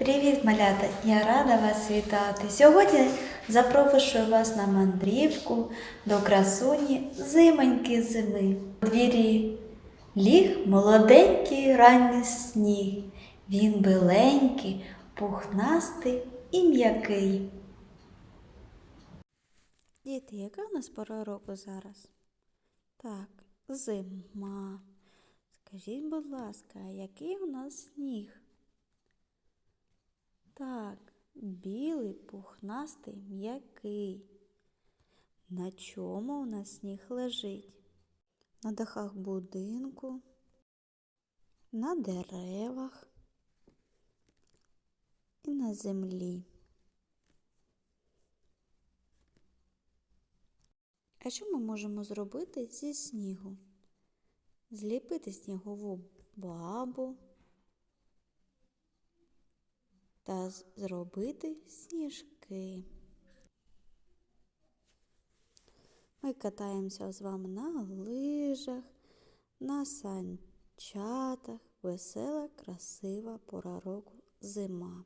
Привіт, малята! Я рада вас вітати. Сьогодні запрошую вас на мандрівку до красуні зимоньки зими. У двірі ліг молоденький ранній сніг. Він биленький, пухнастий і м'який. Діти, яка у нас пора року зараз? Так, зима. Скажіть, будь ласка, який у нас сніг? Так, білий, пухнастий, м'який. На чому у нас сніг лежить? На дахах будинку, на деревах і на землі. А що ми можемо зробити зі снігу? Зліпити снігову бабу та зробити сніжки. Ми катаємося з вами на лижах, на санчатах. Весела, красива пора року зима.